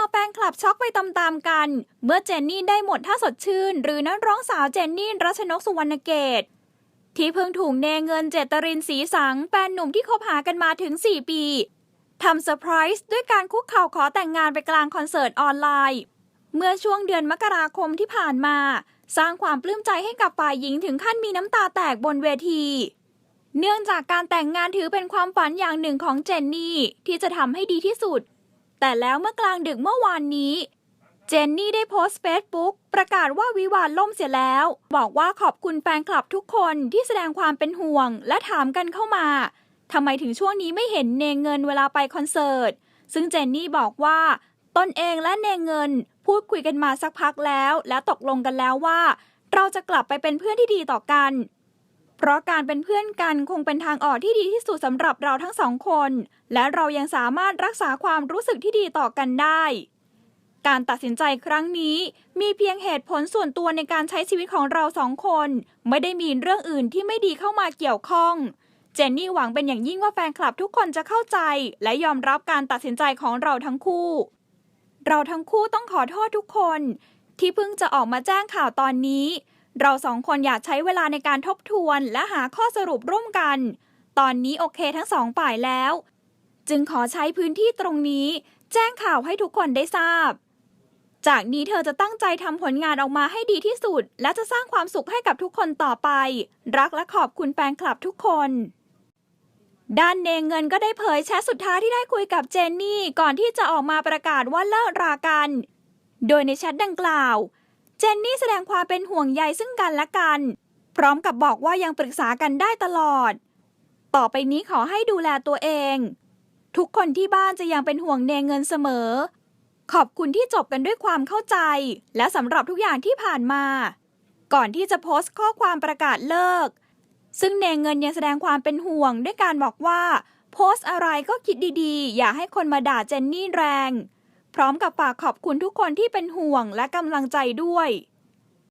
เอาแฟนคลับช็อกไปตามๆกัน เมื่อเจนนี่ได้หมดท่าสดชื่น หรือนักร้องสาวเจนนี่รัชนกสุวรรณเกตที่เพิ่งถูกเนเงินเจตรินสีสังแฟนหนุ่มที่คบหากันมาถึง 4 ปีทำเซอร์ไพรส์ด้วยการคุกเข่าขอแต่งงานไปกลางคอนเสิร์ตออนไลน์ เมื่อช่วงเดือนมกราคมที่ผ่านมา สร้างความปลื้มใจให้กับฝ่ายหญิงถึงขั้นมีน้ำตาแตกบนเวที เนื่องจากการแต่งงานถือเป็นความฝันอย่างหนึ่งของเจนนี่ที่จะทำให้ดีที่สุด แต่แล้วเมื่อกลางดึกเมื่อวานนี้ เจนนี่ได้โพสต์เฟซบุ๊กประกาศว่าวิวาห์ล่มเสียแล้ว บอกว่าขอบคุณแฟนคลับทุกคนที่แสดงความเป็นห่วง และถามกันเข้ามาทำไมถึงช่วงนี้ไม่เห็นเนเงินเวลาไปคอนเสิร์ต ซึ่งเจนนี่บอกว่า ตนเองและเนเงิน พูดคุยกันมาสักพักแล้ว และตกลงกันแล้วว่า เราจะกลับไปเป็นเพื่อนที่ดีต่อกัน เพราะการเป็นเพื่อนกันคงเป็นทางออกที่ดีที่สุดสำหรับเราทั้งสองคน และเรายังสามารถรักษาความรู้สึกที่ดีต่อกันได้ การตัดสินใจครั้งนี้มีเพียงเหตุผลส่วนตัวในการใช้ชีวิตของเราสองคน ไม่ได้มีเรื่องอื่นที่ไม่ดีเข้ามาเกี่ยวข้อง เจนนี่หวังเป็นอย่างยิ่งว่าแฟนคลับทุกคนจะเข้าใจ และยอมรับการตัดสินใจของเราทั้งคู่ เราทั้งคู่ต้องขอโทษทุกคน ที่เพิ่งจะออกมาแจ้งข่าวตอนนี้ เราสองคนอยากใช้เวลาในการทบทวนและหาข้อสรุปร่วมกัน ตอนนี้โอเคทั้งสองฝ่ายแล้ว จึงขอใช้พื้นที่ตรงนี้ แจ้งข่าวให้ทุกคนได้ทราบ จากนี้เธอจะตั้งใจทำผลงานออกมาให้ดีที่สุด และจะสร้างความสุขให้กับทุกคนต่อไป รักและขอบคุณแฟนคลับทุกคน ด้านเนเงินก็ได้เผยแชทสุดท้ายที่ได้คุยกับเจนนี่ ก่อนที่จะออกมาประกาศว่าเลิกรากัน โดยในแชทดังกล่าว เจนนี่แสดงความเป็นห่วงใยซึ่งกันและกัน พร้อมกับบอกว่ายังปรึกษากันได้ตลอด ต่อไปนี้ขอให้ดูแลตัวเอง ทุกคนที่บ้านจะยังเป็นห่วงเนเงินเสมอ ขอบคุณที่จบกันด้วยความเข้าใจ และสำหรับทุกอย่างที่ผ่านมา ก่อนที่จะโพสต์ข้อความประกาศเลิก ซึ่งเนเงินยังแสดงความเป็นห่วงด้วยการบอกว่า โพสต์อะไรก็คิดดีๆ อย่าให้คนมาด่าเจนนี่แรง พร้อมกับฝากขอบคุณทุกคนที่เป็นห่วงและกำลังใจด้วย